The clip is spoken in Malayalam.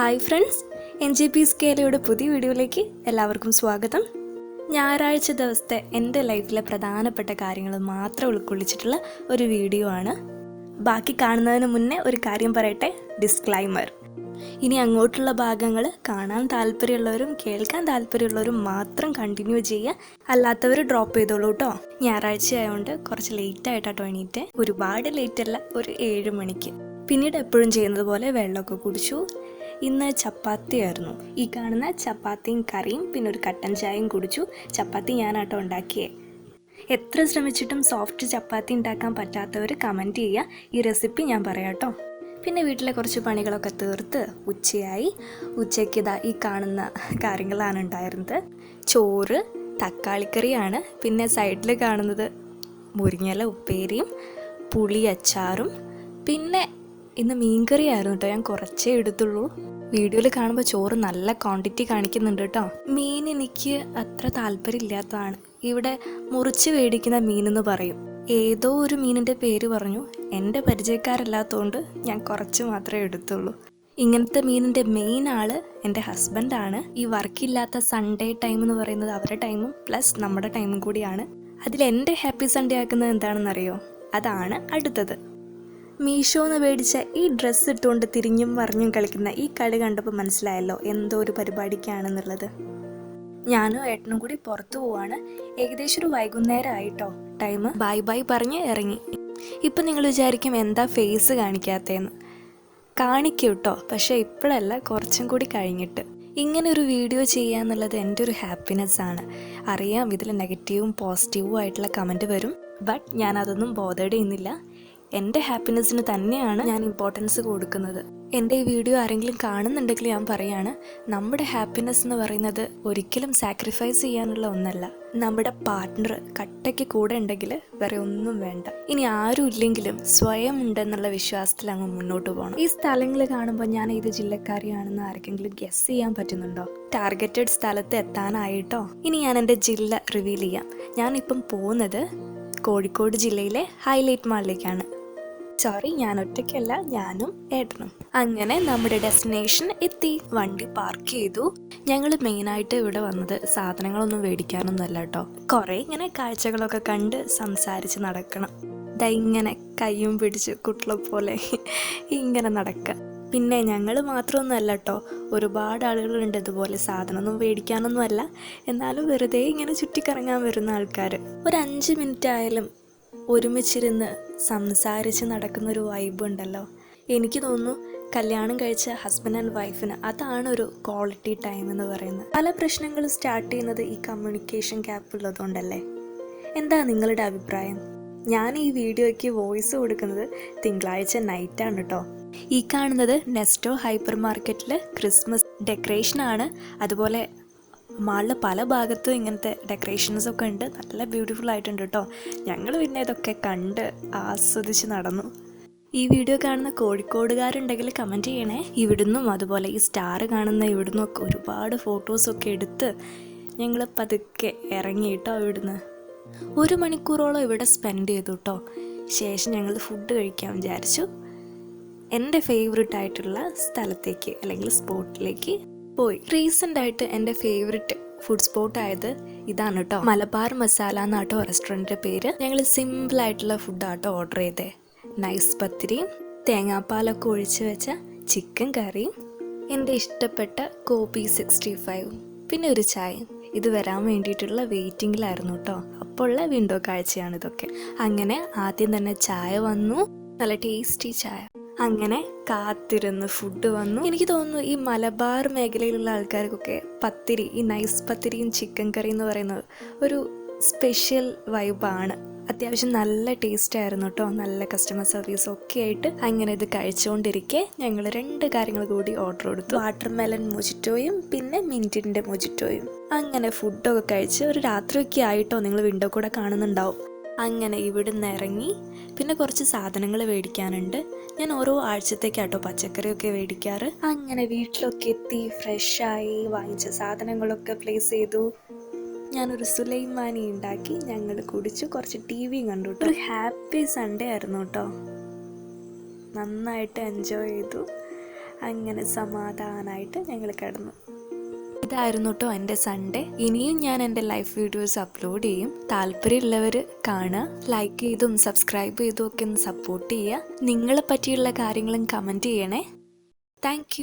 Hi friends N J P സ്കേലയുടെ പുതിയ വീഡിയോയിലേക്ക് എല്ലാവർക്കും സ്വാഗതം. ഞായറാഴ്ച ദിവസത്തെ എന്റെ ലൈഫിലെ പ്രധാനപ്പെട്ട കാര്യങ്ങൾ മാത്രം ഉൾക്കൊള്ളിച്ചിട്ടുള്ള ഒരു വീഡിയോ ആണ്. ബാക്കി കാണുന്നതിന് മുന്നേ ഒരു കാര്യം പറയട്ടെ? ഡിസ്ക്ലൈമർ ഇനി അങ്ങോട്ടുള്ള ഭാഗങ്ങൾ കാണാൻ താല്പര്യമുള്ളവരും കേൾക്കാൻ താല്പര്യമുള്ളവരും മാത്രം കണ്ടിന്യൂ ചെയ്യുക. അല്ലാത്തവർ ഡ്രോപ്പ് ചെയ്തോളൂ കേട്ടോ ഞായറാഴ്ച ആയതുകൊണ്ട് കുറച്ച് ലേറ്റ് ആയിട്ടാട്ടോ എണീറ്റ്. ഒരുപാട് ലേറ്റ് അല്ല ഒരു ഏഴ് മണിക്ക്. പിന്നീട് എപ്പോഴും ചെയ്യുന്നത് പോലെ വെള്ളമൊക്കെ കുടിച്ചു. ഇന്ന് ചപ്പാത്തി ആയിരുന്നു ഈ കാണുന്ന ചപ്പാത്തിയും കറിയും പിന്നെ ഒരു കട്ടൻ ചായയും കുടിച്ചു. ചപ്പാത്തി ഞാനാട്ടോ ഉണ്ടാക്കിയേ. എത്ര ശ്രമിച്ചിട്ടും സോഫ്റ്റ് ചപ്പാത്തി ഉണ്ടാക്കാൻ പറ്റാത്തവർ കമന്റ് ചെയ്യുക ഈ റെസിപ്പി ഞാൻ പറയാട്ടോ. പിന്നെ വീട്ടിലെ കുറച്ച് പണികളൊക്കെ തീർത്ത് ഉച്ചയായി. ഉച്ചയ്ക്ക് ഇതാ ഈ കാണുന്ന കാര്യങ്ങളാണ് ഉണ്ടായിരുന്നത്. ചോറ് തക്കാളിക്കറിയാണ് പിന്നെ സൈഡിൽ കാണുന്നത് മുരിങ്ങല ഉപ്പേരിയും പുളി അച്ചാറും പിന്നെ ഇന്ന് മീൻകറി ആയിരുന്നു കേട്ടോ ഞാൻ കുറച്ചേ എടുത്തുള്ളൂ. വീഡിയോയിൽ കാണുമ്പോൾ ചോറ് നല്ല ക്വാണ്ടിറ്റി കാണിക്കുന്നുണ്ട് കേട്ടോ മീൻ എനിക്ക് അത്ര താല്പര്യമില്ലാത്തതാണ്. ഇവിടെ മുറിച്ച് മേടിക്കുന്ന മീനെന്ന് പറയും. ഏതോ ഒരു മീനിന്റെ പേര് പറഞ്ഞു. എന്റെ പരിചയക്കാരല്ലാത്തതുകൊണ്ട് ഞാൻ കുറച്ച് മാത്രമേ എടുത്തുള്ളൂ. ഇങ്ങനത്തെ മീനിന്റെ മെയിൻ ആൾ എന്റെ ഹസ്ബൻഡാണ് ഈ വർക്കില്ലാത്ത സൺഡേ ടൈം എന്ന് പറയുന്നത് അവരുടെ ടൈമും പ്ലസ് നമ്മുടെ ടൈമും കൂടിയാണ്. അതിൽ എന്റെ ഹാപ്പി സൺഡേ ആക്കുന്നത് എന്താണെന്നറിയോ? അതാണ് അടുത്തത്. മീഷോന്ന് മേടിച്ച ഈ ഡ്രസ്സ് ഇട്ടുകൊണ്ട് തിരിഞ്ഞും മറിഞ്ഞും കളിക്കുന്ന ഈ കളി കണ്ടപ്പോൾ മനസ്സിലായല്ലോ എന്തോ ഒരു പരിപാടിക്കാണെന്നുള്ളത്. ഞാനും ഏട്ടനും കൂടി പുറത്തു പോവാണ്. ഏകദേശം ഒരു വൈകുന്നേരം ആയിട്ടോ. ടൈം ബൈ ബൈ പറഞ്ഞ് ഇറങ്ങി. ഇപ്പം നിങ്ങൾ വിചാരിക്കും എന്താ ഫേസ് കാണിക്കാത്തതെന്ന് കാണിക്കും കേട്ടോ പക്ഷേ ഇപ്പോഴല്ല കുറച്ചും കൂടി കഴിഞ്ഞിട്ട്. ഇങ്ങനെ ഒരു വീഡിയോ ചെയ്യുക എന്നുള്ളത് എന്റെ ഒരു ഹാപ്പിനെസ് ആണ്. അറിയാം ഇതിൽ നെഗറ്റീവും പോസിറ്റീവും ആയിട്ടുള്ള കമന്റ് വരും. ബട്ട് ഞാൻ അതൊന്നും ബോധേഡ് ചെയ്യുന്നില്ല. എന്റെ ഹാപ്പിനെസ്സിന് തന്നെയാണ് ഞാൻ ഇമ്പോർട്ടൻസ് കൊടുക്കുന്നത്. എന്റെ ഈ വീഡിയോ ആരെങ്കിലും കാണുന്നുണ്ടെങ്കിൽ ഞാൻ പറയാണ് നമ്മുടെ ഹാപ്പിനെസ് എന്ന് പറയുന്നത് ഒരിക്കലും സാക്രിഫൈസ് ചെയ്യാനുള്ള ഒന്നല്ല. നമ്മുടെ പാർട്ട്ണർ കട്ടയ്ക്ക് കൂടെ ഉണ്ടെങ്കിൽ വേറെ ഒന്നും വേണ്ട. ഇനി ആരും ഇല്ലെങ്കിലും സ്വയം ഉണ്ടെന്നുള്ള വിശ്വാസത്തിൽ അങ്ങ് മുന്നോട്ട് പോകണം. ഈ സ്ഥലങ്ങൾ കാണുമ്പോൾ ഞാൻ ഏത് ജില്ലക്കാരിയാണെന്ന് ആർക്കെങ്കിലും ഗസ് ചെയ്യാൻ പറ്റുന്നുണ്ടോ? ടാർഗറ്റഡ് സ്ഥലത്ത് എത്താനായിട്ടോ? ഇനി ഞാൻ എന്റെ ജില്ല റിവീൽ ചെയ്യാം. ഞാനിപ്പം പോകുന്നത് കോഴിക്കോട് ജില്ലയിലെ ഹൈലൈറ്റ് മാളിലേക്കാണ് സോറി ഞാൻ ഒറ്റയ്ക്കല്ല ഞാനും ഏട്ടനും. അങ്ങനെ നമ്മുടെ ഡെസ്റ്റിനേഷൻ എത്തി. വണ്ടി പാർക്ക് ചെയ്തു. ഞങ്ങൾ മെയിനായിട്ട് ഇവിടെ വന്നത് സാധനങ്ങളൊന്നും മേടിക്കാനൊന്നും അല്ല കേട്ടോ കുറേ ഇങ്ങനെ കാഴ്ചകളൊക്കെ കണ്ട് സംസാരിച്ച് നടക്കണം. ദാ ഇങ്ങനെ കയ്യും പിടിച്ച് കുട്ടികളെ പോലെ ഇങ്ങനെ നടക്കുക പിന്നെ ഞങ്ങൾ മാത്രമൊന്നും അല്ല കേട്ടോ ഒരുപാട് ആളുകളുണ്ട് ഇതുപോലെ സാധനമൊന്നും മേടിക്കാനൊന്നും അല്ല. എന്നാലും വെറുതെ ഇങ്ങനെ ചുറ്റിക്കറങ്ങാൻ വരുന്ന ആൾക്കാർ ഒരു അഞ്ച് മിനിറ്റ് ആയാലും ഒരുമിച്ചിരുന്ന് സംസാരിച്ച് നടക്കുന്ന ഒരു വൈബ് ഉണ്ടല്ലോ. എനിക്ക് തോന്നുന്നു കല്യാണം കഴിച്ച ഹസ്ബൻഡ് ആൻഡ് വൈഫിന് അതാണ് ഒരു ക്വാളിറ്റി ടൈം എന്ന് പറയുന്നത്. പല പ്രശ്നങ്ങളും സ്റ്റാർട്ട് ചെയ്യുന്നത് ഈ കമ്മ്യൂണിക്കേഷൻ ഗ്യാപ്പ് ഉള്ളതുകൊണ്ടല്ലേ? എന്താ നിങ്ങളുടെ അഭിപ്രായം? ഞാൻ ഈ വീഡിയോയ്ക്ക് വോയിസ് കൊടുക്കുന്നത് തിങ്കളാഴ്ച നൈറ്റ് ആണ് കേട്ടോ ഈ കാണുന്നത് നെസ്റ്റോ ഹൈപ്പർ മാർക്കറ്റിൽ ക്രിസ്മസ് ഡെക്കറേഷനാണ് അതുപോലെ മാളിൽ പല ഭാഗത്തും ഇങ്ങനത്തെ ഡെക്കറേഷൻസ് ഒക്കെ ഉണ്ട്. നല്ല ബ്യൂട്ടിഫുൾ ആയിട്ടുണ്ട് കേട്ടോ ഞങ്ങൾ പിന്നെ ഇതൊക്കെ കണ്ട് ആസ്വദിച്ച് നടന്നു. ഈ വീഡിയോ കാണുന്ന കോഴിക്കോടുകാരുണ്ടെങ്കിൽ കമന്റ് ചെയ്യണേ. ഇവിടുന്നും അതുപോലെ ഈ സ്റ്റാർ കാണുന്ന ഇവിടുന്നും ഒക്കെ ഒരുപാട് ഫോട്ടോസൊക്കെ എടുത്ത് ഞങ്ങൾ പതുക്കെ ഇറങ്ങി കേട്ടോ ഇവിടുന്ന്. ഒരു മണിക്കൂറോളം ഇവിടെ സ്പെൻഡ് ചെയ്തു കേട്ടോ ശേഷം ഞങ്ങൾ ഫുഡ് കഴിക്കാൻ വിചാരിച്ചു. എന്റെ ഫേവറേറ്റ് ആയിട്ടുള്ള സ്ഥലത്തേക്ക് അല്ലെങ്കിൽ സ്പോട്ടിലേക്ക് പോയി. റീസെന്റ് ആയിട്ട് എന്റെ ഫേവററ്റ് ഫുഡ് സ്പോട്ട് ആയത് ഇതാണ് കേട്ടോ മലബാർ മസാല എന്നാട്ടോ റെസ്റ്റോറന്റിന്റെ പേര്. ഞങ്ങൾ സിമ്പിൾ ആയിട്ടുള്ള ഫുഡാട്ടോ ഓർഡർ ചെയ്തേ. നൈസ് പത്തിരിയും തേങ്ങാപ്പാലൊക്കെ ഒഴിച്ച് വെച്ച ചിക്കൻ കറിയും എന്റെ ഇഷ്ടപ്പെട്ട കോപ്പി സിക്സ്റ്റി ഫൈവും പിന്നെ ഒരു ചായയും ഇത് വരാൻ വേണ്ടിയിട്ടുള്ള വെയിറ്റിംഗിലായിരുന്നു കേട്ടോ അപ്പോൾ ഉള്ള വിൻഡോ കാഴ്ചയാണ് ഇതൊക്കെ. അങ്ങനെ ആദ്യം തന്നെ ചായ വന്നു. നല്ല ടേസ്റ്റി ചായ. അങ്ങനെ കാത്തിരുന്ന് ഫുഡ് വന്നു. എനിക്ക് തോന്നുന്നു ഈ മലബാർ മേഖലയിലുള്ള ആൾക്കാർക്കൊക്കെ പത്തിരി ഈ നൈസ് പത്തിരിയും ചിക്കൻ കറി എന്ന് പറയുന്നത് ഒരു സ്പെഷ്യൽ വൈബാണ് അത്യാവശ്യം നല്ല ടേസ്റ്റ് ആയിരുന്നു കേട്ടോ നല്ല കസ്റ്റമർ സർവീസ് ഒക്കെ ആയിട്ട് അങ്ങനെ ഇത് കഴിച്ചുകൊണ്ടിരിക്കെ ഞങ്ങൾ രണ്ട് കാര്യങ്ങൾ കൂടി ഓർഡർ കൊടുത്തു. വാട്ടർ മെലൺ മൊജിറ്റോയും പിന്നെ മിന്റിന്റെ മുജിറ്റോയും അങ്ങനെ ഫുഡൊക്കെ കഴിച്ച് ഒരു രാത്രിയൊക്കെ ആയിട്ടോ നിങ്ങൾ വിൻഡോ കൂടെ കാണുന്നുണ്ടാവും. അങ്ങനെ ഇവിടുന്ന് ഇറങ്ങി പിന്നെ കുറച്ച് സാധനങ്ങൾ മേടിക്കാനുണ്ട്. ഞാൻ ഓരോ ആഴ്ചത്തേക്കാട്ടോ പച്ചക്കറിയൊക്കെ മേടിക്കാറ്. അങ്ങനെ വീട്ടിലൊക്കെ എത്തി ഫ്രഷായി വാങ്ങിച്ച സാധനങ്ങളൊക്കെ പ്ലേസ് ചെയ്തു. ഞാനൊരു സുലൈമാനി ഉണ്ടാക്കി ഞങ്ങൾ കുടിച്ചു. കുറച്ച് ടി വി കണ്ടു ഒരു ഹാപ്പി സൺഡേ ആയിരുന്നു കേട്ടോ നന്നായിട്ട് എൻജോയ് ചെയ്തു. അങ്ങനെ സമാധാനമായിട്ട് ഞങ്ങൾ കിടന്നു. ഇതായിരുന്നു കേട്ടോ എന്റെ സൺഡേ ഇനിയും ഞാൻ എന്റെ ലൈഫ് വീഡിയോസ് അപ്ലോഡ് ചെയ്യും. താല്പര്യമുള്ളവർ കാണുക ലൈക്ക് ചെയ്തും സബ്സ്ക്രൈബ് ചെയ്തും ഒക്കെ ഒന്ന് സപ്പോർട്ട് ചെയ്യുക. നിങ്ങളെ പറ്റിയുള്ള കാര്യങ്ങളും കമന്റ് ചെയ്യണേ. താങ്ക്